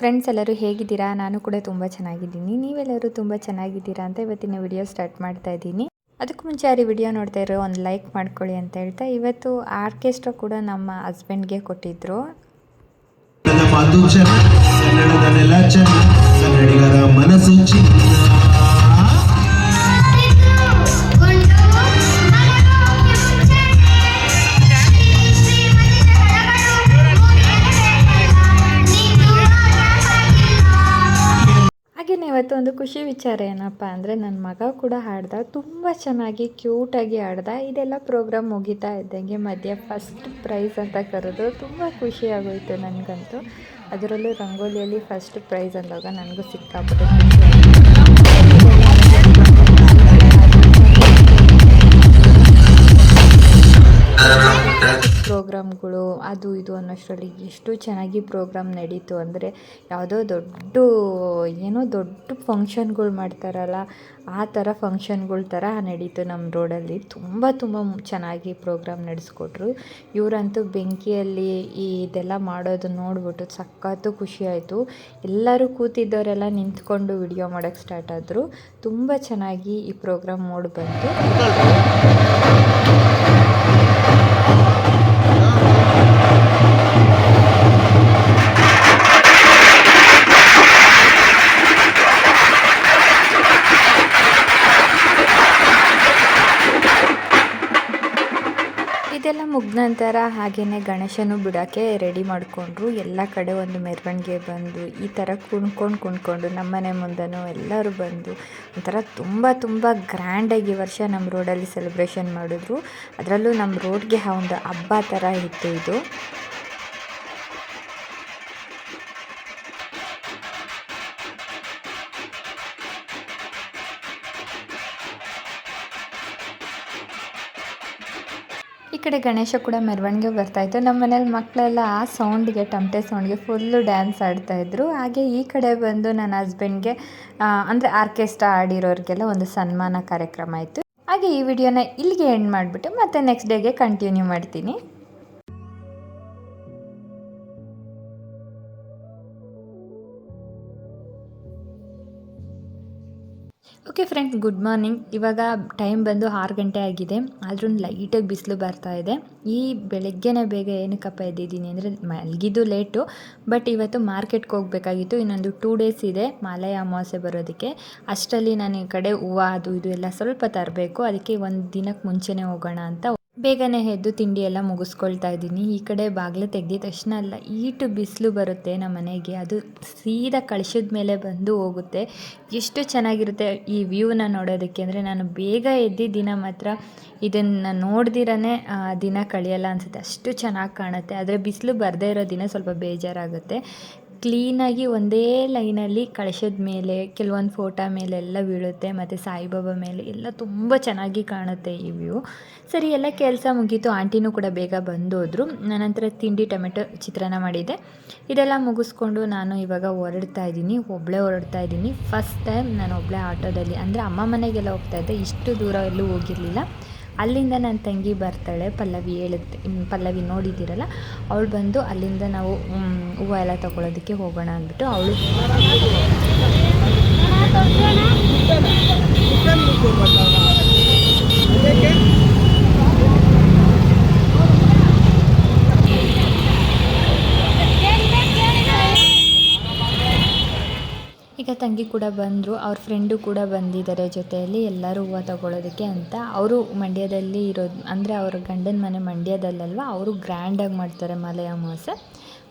Friends ಎಲ್ಲರೂ ಹೇಗಿದ್ದೀರಾ? ನಾನು ಕೂಡ ತುಂಬ ಚೆನ್ನಾಗಿದ್ದೀನಿ. ನೀವೆಲ್ಲರೂ ತುಂಬ ಚೆನ್ನಾಗಿದ್ದೀರಾ ಅಂತ ಇವತ್ತಿನ ವಿಡಿಯೋ ಸ್ಟಾರ್ಟ್ ಮಾಡ್ತಾ ಇದ್ದೀನಿ. ಅದಕ್ಕೆ ಮುಂಚೆ ಯಾರು ವಿಡಿಯೋ ನೋಡ್ತಾ ಇರೋ ಒಂದು ಲೈಕ್ ಮಾಡ್ಕೊಳ್ಳಿ ಅಂತ ಹೇಳ್ತಾ, ಇವತ್ತು ಆರ್ಕೆಸ್ಟ್ರಾ ಕೂಡ ನಮ್ಮ ಹಸ್ಬೆಂಡ್ಗೆ ಕೊಟ್ಟಿದ್ರು. ಕನ್ನಡದಲ್ಲೆಲ್ಲ ಮನಸ್ಸು ಖುಷಿ ವಿಚಾರ ಏನಪ್ಪ ಅಂದರೆ ನನ್ನ ಮಗ ಕೂಡ ಹಾಡ್ದ, ತುಂಬ ಚೆನ್ನಾಗಿ ಕ್ಯೂಟಾಗಿ ಹಾಡ್ದ. ಇದೆಲ್ಲ ಪ್ರೋಗ್ರಾಮ್ ಮುಗಿತಾ ಇದ್ದಂಗೆ ಮಧ್ಯ ಫಸ್ಟ್ ಪ್ರೈಸ್ ಅಂತ ಕರೆದು ತುಂಬ ಖುಷಿ ಆಗೋಯಿತು ನನಗಂತೂ. ಅದರಲ್ಲೂ ರಂಗೋಲಿಯಲ್ಲಿ ಫಸ್ಟ್ ಪ್ರೈಸ್ ಅಂದಾಗ ನನಗೂ ಸಿಕ್ಕಾಪಟ್ಟೆ ಅದು ಇದು ಅನ್ನೋಷ್ಟರಲ್ಲಿ ಎಷ್ಟು ಚೆನ್ನಾಗಿ ಪ್ರೋಗ್ರಾಮ್ ನಡೀತು ಅಂದರೆ ಯಾವುದೋ ದೊಡ್ಡ ಏನೋ ದೊಡ್ಡ ಫಂಕ್ಷನ್ಗಳು ಮಾಡ್ತಾರಲ್ಲ ಆ ಥರ ಫಂಕ್ಷನ್ಗಳ ಥರ ನಡೀತು ನಮ್ಮ ರೋಡಲ್ಲಿ. ತುಂಬ ತುಂಬ ಚೆನ್ನಾಗಿ ಪ್ರೋಗ್ರಾಮ್ ನಡೆಸ್ಕೊಟ್ರು. ಇವರಂತೂ ಬೆಂಕಿಯಲ್ಲಿ ಈ ಇದೆಲ್ಲ ಮಾಡೋದು ನೋಡ್ಬಿಟ್ಟು ಸಖತ್ತು ಖುಷಿ ಆಯಿತು. ಎಲ್ಲರೂ ಕೂತಿದ್ದವರೆಲ್ಲ ನಿಂತ್ಕೊಂಡು ವಿಡಿಯೋ ಮಾಡೋಕ್ಕೆ ಸ್ಟಾರ್ಟ್ ಆದರು. ತುಂಬ ಚೆನ್ನಾಗಿ ಈ ಪ್ರೋಗ್ರಾಮ್ ಮೂಡಿ ಬಂತು. ಮುಗ್ದ ನಂತರ ಹಾಗೆಯೇ ಗಣೇಶನು ಬಿಡೋಕ್ಕೆ ರೆಡಿ ಮಾಡಿಕೊಂಡ್ರು. ಎಲ್ಲ ಕಡೆ ಒಂದು ಮೆರವಣಿಗೆ ಬಂದು, ಈ ಥರ ಕುಣ್ಕೊಂಡು ಕುಣ್ಕೊಂಡು ನಮ್ಮನೆ ಮುಂದೆನೂ ಎಲ್ಲರೂ ಬಂದು ಒಂಥರ ತುಂಬ ತುಂಬ ಗ್ರ್ಯಾಂಡಾಗಿ ವರ್ಷ ನಮ್ಮ ರೋಡಲ್ಲಿ ಸೆಲೆಬ್ರೇಷನ್ ಮಾಡಿದ್ರು. ಅದರಲ್ಲೂ ನಮ್ಮ ರೋಡ್ಗೆ ಒಂದು ಹಬ್ಬ ಥರ ಇತ್ತು ಇದು. ಕಡೆ ಗಣೇಶ ಕೂಡ ಮೆರವಣಿಗೆ ಬರ್ತಾಯಿತ್ತು ನಮ್ಮ ಮನೇಲಿ ಮಕ್ಕಳೆಲ್ಲ ಆ ಸೌಂಡ್ಗೆ ಟಮಟೆ ಸೌಂಡ್ಗೆ ಫುಲ್ಲು ಡ್ಯಾನ್ಸ್ ಆಡ್ತಾಯಿದ್ರು ಹಾಗೆ ಈ ಕಡೆ ಬಂದು ನನ್ನ ಹಸ್ಬೆಂಡ್ಗೆ ಅಂದರೆ ಆರ್ಕೆಸ್ಟ್ರಾ ಆಡಿರೋರಿಗೆಲ್ಲ ಒಂದು ಸನ್ಮಾನ ಕಾರ್ಯಕ್ರಮ ಇತ್ತು ಹಾಗೆ ಈ ವಿಡಿಯೋನ ಇಲ್ಲಿಗೆ ಎಂಡ್ ಮಾಡಿಬಿಟ್ಟು ಮತ್ತೆ ನೆಕ್ಸ್ಟ್ ಡೇಗೆ ಕಂಟಿನ್ಯೂ ಮಾಡ್ತೀನಿ. ಓಕೆ ಫ್ರೆಂಡ್ಸ್ ಗುಡ್ ಮಾರ್ನಿಂಗ್ ಇವಾಗ ಟೈಮ್ ಬಂದು ಆರು ಗಂಟೆ ಆಗಿದೆ. ಆದ್ರೂ ಲೈಟಾಗಿ ಬಿಸಿಲು ಬರ್ತಾ ಇದೆ. ಈ ಬೆಳಗ್ಗೆನೇ ಬೇಗ ಏನಕ್ಕಪ್ಪ ಎದ್ದಿದ್ದೀನಿ ಅಂದರೆ ಮಲಗಿದ್ದು ಲೇಟು ಬಟ್ ಇವತ್ತು ಮಾರ್ಕೆಟ್ಗೆ ಹೋಗಬೇಕಾಗಿತ್ತು. ಇನ್ನೊಂದು ಟೂ ಡೇಸ್ ಇದೆ, ಮಾಲಯ ಅಮಾವಾಸ್ಯೆ ಬರೋದಕ್ಕೆ. ಅಷ್ಟರಲ್ಲಿ ನಾನು ಈ ಕಡೆ ಹೂವು, ಅದು, ಇದು ಎಲ್ಲ ಸ್ವಲ್ಪ ತರಬೇಕು. ಅದಕ್ಕೆ ಒಂದು ದಿನಕ್ಕೆ ಮುಂಚೆನೇ ಹೋಗೋಣ ಅಂತ ಬೇಗನೆ ಎದ್ದು ತಿಂಡಿ ಎಲ್ಲ ಮುಗಿಸ್ಕೊಳ್ತಾ ಇದ್ದೀನಿ. ಈ ಕಡೆ ಬಾಗಿಲು ತೆಗೆದ ತಕ್ಷಣ ಅಲ್ಲ, ಈಟು ಬಿಸಿಲು ಬರುತ್ತೆ ನಮ್ಮ ಮನೆಗೆ. ಅದು ಸೀದಾ ಕಳಿಸಿದ ಮೇಲೆ ಬಂದು ಹೋಗುತ್ತೆ. ಎಷ್ಟು ಚೆನ್ನಾಗಿರುತ್ತೆ ಈ ವ್ಯೂನ ನೋಡೋದಕ್ಕೆ ಅಂದರೆ ನಾನು ಬೇಗ ಎದ್ದು ದಿನ ಮಾತ್ರ ಇದನ್ನು ನೋಡ್ದಿರೇ ದಿನ ಕಳೆಯಲ್ಲ ಅನಿಸುತ್ತೆ. ಅಷ್ಟು ಚೆನ್ನಾಗಿ ಕಾಣುತ್ತೆ. ಆದರೆ ಬಿಸಿಲು ಬರದೇ ಇರೋ ದಿನ ಸ್ವಲ್ಪ ಬೇಜಾರಾಗುತ್ತೆ. ಕ್ಲೀನಾಗಿ ಒಂದೇ ಲೈನಲ್ಲಿ ಕಳಶದ ಮೇಲೆ, ಕೆಲವೊಂದು ಫೋಟೋ ಮೇಲೆ ಎಲ್ಲ ಬೀಳುತ್ತೆ, ಮತ್ತು ಸಾಯಿಬಾಬಾ ಮೇಲೆ ಎಲ್ಲ ತುಂಬ ಚೆನ್ನಾಗಿ ಕಾಣುತ್ತೆ ಈ ವ್ಯೂ. ಸರಿ, ಎಲ್ಲ ಕೆಲಸ ಮುಗೀತು. ಆಂಟಿನೂ ಕೂಡ ಬೇಗ ಬಂದೋದ್ರು. ನಂತರ ತಿಂಡಿ, ಟೊಮೆಟೊ ಚಿತ್ರಾನ್ನ ಮಾಡಿದ್ದೆ. ಇದೆಲ್ಲ ಮುಗಿಸ್ಕೊಂಡು ನಾನು ಇವಾಗ ಹೊರಡ್ತಾ ಇದ್ದೀನಿ. ಒಬ್ಬಳೇ ಹೊರಡ್ತಾ ಇದ್ದೀನಿ. ಫಸ್ಟ್ ಟೈಮ್ ನಾನು ಒಬ್ಬಳೇ ಆಟೋದಲ್ಲಿ. ಅಂದರೆ ಅಮ್ಮ ಮನೆಗೆಲ್ಲ ಹೋಗ್ತಾ ಇದ್ದೆ. ಇಷ್ಟು ದೂರ ಎಲ್ಲೂ ಹೋಗಿರಲಿಲ್ಲ. ಅಲ್ಲಿಂದ ನನ್ನ ತಂಗಿ ಬರ್ತಾಳೆ ಪಲ್ಲವಿ ಹೇಳುತ್ತೆ ಪಲ್ಲವಿ ನೋಡಿದ್ದೀರಲ್ಲ ಅವಳು ಬಂದು ಅಲ್ಲಿಂದ ನಾವು ಹೂವು ಎಲ್ಲ ತಗೊಳ್ಳೋದಕ್ಕೆ ಹೋಗೋಣ ಅಂದ್ಬಿಟ್ಟು ಅವಳು ಈಗ ತಂಗಿ ಕೂಡ ಬಂದರು, ಅವ್ರ ಫ್ರೆಂಡು ಕೂಡ ಬಂದಿದ್ದಾರೆ ಜೊತೆಯಲ್ಲಿ, ಎಲ್ಲರೂ ಹೂವು ತಗೊಳ್ಳೋದಕ್ಕೆ ಅಂತ. ಅವರು ಮಂಡ್ಯದಲ್ಲಿ ಇರೋದು, ಅಂದರೆ ಅವ್ರ ಗಂಡನ ಮನೆ ಮಂಡ್ಯದಲ್ಲಲ್ವ, ಅವರು ಗ್ರ್ಯಾಂಡಾಗಿ ಮಾಡ್ತಾರೆ ಮಲೆ ಅಮಾವಾಸ್ಯೆ.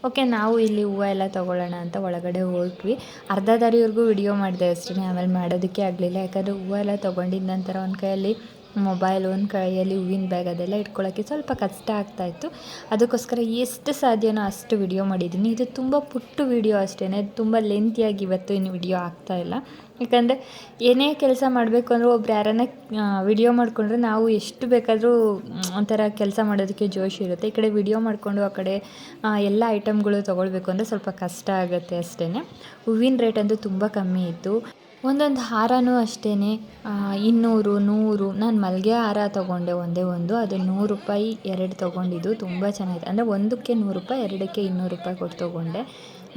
ಓಕೆ ನಾವು ಇಲ್ಲಿ ಹೂವು ಎಲ್ಲ ತೊಗೊಳ್ಳೋಣ ಅಂತ ಒಳಗಡೆ ಹೊರಟ್ವಿ ಅರ್ಧ ದಾರಿವರೆಗೂ ವಿಡಿಯೋ ಮಾಡಿದೆ ಅಷ್ಟೇ ಆಮೇಲೆ ಮಾಡೋದಕ್ಕೆ ಆಗಲಿಲ್ಲ. ಯಾಕಂದರೆ ಹೂವು ಎಲ್ಲ ತೊಗೊಂಡಿದ್ದ ನಂತರ ಒಂದು ಕೈಯಲ್ಲಿ ಮೊಬೈಲ್ ಒಂದು ಕೈಯಲ್ಲಿ ಹೂವಿನ ಬ್ಯಾಗ್ ಅದೆಲ್ಲ ಇಟ್ಕೊಳ್ಳೋಕ್ಕೆ ಸ್ವಲ್ಪ ಕಷ್ಟ ಆಗ್ತಾಯಿತ್ತು ಅದಕ್ಕೋಸ್ಕರ ಎಷ್ಟು ಸಾಧ್ಯನೋ ಅಷ್ಟು ವಿಡಿಯೋ ಮಾಡಿದ್ದೀನಿ. ಇದು ತುಂಬ ಪುಟ್ಟು ವಿಡಿಯೋ ಅಷ್ಟೇ ತುಂಬ ಲೆಂತಿಯಾಗಿ ಇವತ್ತು ಇನ್ನು ವಿಡಿಯೋ ಆಗ್ತಾಯಿಲ್ಲ ಯಾಕಂದರೆ ಏನೇ ಕೆಲಸ ಮಾಡಬೇಕು ಅಂದರೂ ಒಬ್ರು ಯಾರನ್ನ ವಿಡಿಯೋ ಮಾಡಿಕೊಂಡ್ರೆ ನಾವು ಎಷ್ಟು ಬೇಕಾದರೂ ಒಂಥರ ಕೆಲಸ ಮಾಡೋದಕ್ಕೆ ಜೋಶ್ ಇರುತ್ತೆ. ಈ ಕಡೆ ವಿಡಿಯೋ ಮಾಡಿಕೊಂಡು ಆ ಕಡೆ ಎಲ್ಲ ಐಟಮ್ಗಳು ತೊಗೊಳ್ಬೇಕು ಅಂದರೆ ಸ್ವಲ್ಪ ಕಷ್ಟ ಆಗುತ್ತೆ ಅಷ್ಟೇ ಹೂವಿನ ರೇಟ್ ಅಂತೂ ತುಂಬ ಕಮ್ಮಿ ಇತ್ತು. ಒಂದೊಂದು ಹಾರನೂ ಅಷ್ಟೇ ಇನ್ನೂರು, ನೂರು, ನಾನು ಮಲ್ಲಿಗೆ ಹಾರ ತೊಗೊಂಡೆ ಒಂದೇ ಒಂದು. ಅದು ನೂರು ರೂಪಾಯಿ ಎರಡು ತೊಗೊಂಡಿದ್ದು. ತುಂಬ ಚೆನ್ನಾಗಿದೆ. ಅಂದರೆ ಒಂದಕ್ಕೆ ನೂರು ರೂಪಾಯಿ, ಎರಡಕ್ಕೆ ಇನ್ನೂರು ರೂಪಾಯಿ ಕೊಟ್ಟು ತೊಗೊಂಡೆ.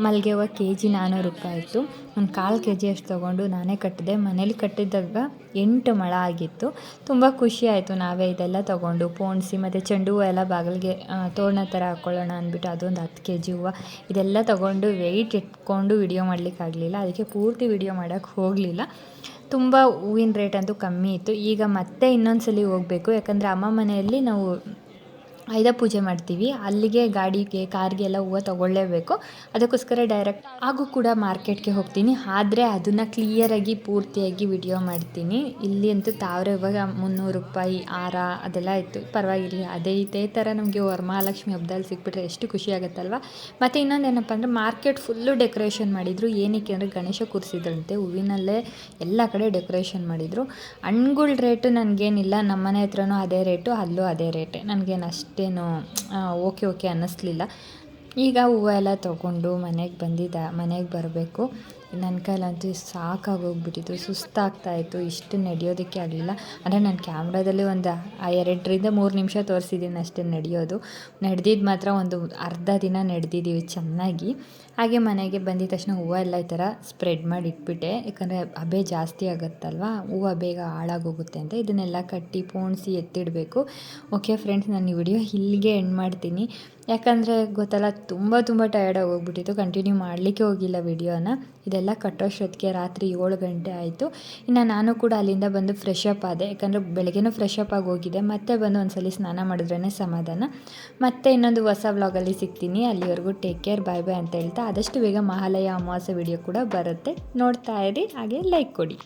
ಮಲ್ಲಿಗೆ ಹೂವು ಕೆ ಜಿ ನಾನ್ನೂರು ರೂಪಾಯಿ ಇತ್ತು. ಒಂದು ಕಾಲು ಕೆ ಜಿ ಅಷ್ಟು ತೊಗೊಂಡು ನಾನೇ ಕಟ್ಟಿದೆ. ಮನೇಲಿ ಕಟ್ಟಿದಾಗ ಎಂಟು ಮೊಳ ಆಗಿತ್ತು. ತುಂಬ ಖುಷಿ ಆಯಿತು ನಾವೇ ಇದೆಲ್ಲ ತೊಗೊಂಡು. ಪೋಣಿಸಿ, ಮತ್ತು ಚೆಂಡು ಹೂವು ಎಲ್ಲ ಬಾಗಿಲಿಗೆ ತೋರಣ ಥರ ಹಾಕ್ಕೊಳ್ಳೋಣ ಅಂದ್ಬಿಟ್ಟು ಅದೊಂದು ಹತ್ತು ಕೆ ಜಿ ಹೂವು ಇದೆಲ್ಲ ತೊಗೊಂಡು ವೆಯ್ಟ್ ಇಟ್ಕೊಂಡು ವಿಡಿಯೋ ಮಾಡಲಿಕ್ಕಾಗಲಿಲ್ಲ. ಅದಕ್ಕೆ ಪೂರ್ತಿ ವಿಡಿಯೋ ಮಾಡೋಕ್ಕೆ ಹೋಗಲಿಲ್ಲ. ತುಂಬ ಹೂವಿನ ರೇಟ್ ಅಂತೂ ಕಮ್ಮಿ ಇತ್ತು. ಈಗ ಮತ್ತೆ ಇನ್ನೊಂದು ಸಲ ಹೋಗಬೇಕು. ಯಾಕಂದರೆ ಅಮ್ಮ ಮನೆಯಲ್ಲಿ ನಾವು ಆಯುಧ ಪೂಜೆ ಮಾಡ್ತೀವಿ. ಅಲ್ಲಿಗೆ ಗಾಡಿಗೆ, ಕಾರ್ಗೆ ಎಲ್ಲ ಹೂವು ತೊಗೊಳ್ಳೇಬೇಕು. ಅದಕ್ಕೋಸ್ಕರ ಡೈರೆಕ್ಟ್ ಹಾಗೂ ಕೂಡ ಮಾರ್ಕೆಟ್ಗೆ ಹೋಗ್ತೀನಿ. ಆದರೆ ಅದನ್ನು ಕ್ಲಿಯರಾಗಿ ಪೂರ್ತಿಯಾಗಿ ವಿಡಿಯೋ ಮಾಡ್ತೀನಿ. ಇಲ್ಲಿ ಅಂತೂ ತಾವ್ರೆ ಇವಾಗ ಮುನ್ನೂರು ರೂಪಾಯಿ ಹಾರ ಅದೆಲ್ಲ ಇತ್ತು ಪರವಾಗಿಲ್ಲ. ಅದೇ, ಇದೇ ಥರ ನಮಗೆ ವರಮಹಾಲಕ್ಷ್ಮಿ ಹಬ್ಬದಲ್ಲಿ ಸಿಕ್ಬಿಟ್ರೆ ಎಷ್ಟು ಖುಷಿ ಆಗುತ್ತಲ್ವ? ಮತ್ತು ಇನ್ನೊಂದು ಏನಪ್ಪ ಅಂದರೆ ಮಾರ್ಕೆಟ್ ಫುಲ್ಲು ಡೆಕೋರೇಷನ್ ಮಾಡಿದರು. ಏನಕ್ಕೆ ಅಂದರೆ ಗಣೇಶ ಕೂರಿಸಿದ್ರಂತೆ ಹೂವಿನಲ್ಲೇ ಎಲ್ಲ ಕಡೆ ಡೆಕೋರೇಷನ್ ಮಾಡಿದರು. ಹಣ್ಗಳ ರೇಟು ನನಗೇನಿಲ್ಲ. ನಮ್ಮ ಮನೆ ಹತ್ರನೂ ಅದೇ ರೇಟು ಅಲ್ಲೂ ಅದೇ ರೇಟೆ ನನಗೇನು ಅಷ್ಟೇನು ಓಕೆ ಓಕೆ ಅನ್ನಿಸ್ಲಿಲ್ಲ. ಈಗ ಹೂವು ಎಲ್ಲ ತೊಗೊಂಡು ಮನೆಗೆ ಬಂದಿದ್ದ ಮನೆಗೆ ಬರಬೇಕು. ನನ್ನ ಕೈಲಂತೂ ಸಾಕಾಗೋಗ್ಬಿಟ್ಟಿತ್ತು ಸುಸ್ತಾಗ್ತಾಯಿತ್ತು, ಇಷ್ಟು ನಡೆಯೋದಕ್ಕೆ ಆಗಲಿಲ್ಲ. ಅಂದರೆ ನಾನು ಕ್ಯಾಮ್ರಾದಲ್ಲಿ ಒಂದು ಎರಡರಿಂದ ಮೂರು ನಿಮಿಷ ತೋರಿಸಿದ್ದೀನಿ ಅಷ್ಟೇ ನಡೆಯೋದು. ನಡೆದಿದ್ದು ಮಾತ್ರ ಒಂದು ಅರ್ಧ ದಿನ ನಡೆದಿದ್ದೀವಿ ಚೆನ್ನಾಗಿ. ಹಾಗೆ ಮನೆಗೆ ಬಂದಿದ ತಕ್ಷಣ ಹೂವು ಎಲ್ಲ ಈ ಥರ ಸ್ಪ್ರೆಡ್ ಮಾಡಿ ಇಟ್ಬಿಟ್ಟೆ. ಯಾಕಂದರೆ ಹಬೆ ಜಾಸ್ತಿ ಆಗುತ್ತಲ್ವ? ಹೂವು ಬೇಗ ಹಾಳಾಗೋಗುತ್ತೆ ಅಂತ ಇದನ್ನೆಲ್ಲ ಕಟ್ಟಿ ಪೋಣಿಸಿ ಎತ್ತಿಡಬೇಕು. ಓಕೆ ಫ್ರೆಂಡ್ಸ್, ನಾನು ಈ ವಿಡಿಯೋ ಇಲ್ಲಿಗೆ ಎಂಡ್ ಮಾಡ್ತೀನಿ. ಯಾಕಂದರೆ ಗೊತ್ತಲ್ಲ, ತುಂಬ ತುಂಬ ಟಯರ್ಡಾಗಿ ಹೋಗ್ಬಿಟ್ಟಿತ್ತು. ಕಂಟಿನ್ಯೂ ಮಾಡಲಿಕ್ಕೆ ಹೋಗಿಲ್ಲ ವಿಡಿಯೋನ ಇದೆಲ್ಲ ಕಟ್ಟೋಷ್ಟೊತ್ತಿಗೆ ರಾತ್ರಿ ಏಳು ಗಂಟೆ ಆಯಿತು. ಇನ್ನು ನಾನು ಕೂಡ ಅಲ್ಲಿಂದ ಬಂದು ಫ್ರೆಶ್ ಅಪ್ ಆದೆ. ಯಾಕಂದರೆ ಬೆಳಗ್ಗೆನೂ ಫ್ರೆಶ್ ಅಪ್ ಆಗಿ ಹೋಗಿದ್ದೆ ಮತ್ತೆ ಬಂದು ಒಂದ್ಸಲಿ ಸ್ನಾನ ಮಾಡಿದ್ರೇ ಸಮಾಧಾನ. ಮತ್ತೆ ಇನ್ನೊಂದು ಹೊಸ ವ್ಲಾಗಲ್ಲಿ ಸಿಗ್ತೀನಿ. ಅಲ್ಲಿವರೆಗೂ ಟೇಕ್ ಕೇರ್ ಬಾಯ್ ಬಾಯ್ ಅಂತ ಹೇಳ್ತಾ, ಆದಷ್ಟು ಬೇಗ ಮಹಾಲಯ ಅಮಾವಾಸ್ಯ ವಿಡಿಯೋ ಕೂಡ ಬರುತ್ತೆ. ನೋಡ್ತಾ ಇರಿ, ಹಾಗೆ ಲೈಕ್ ಕೊಡಿ.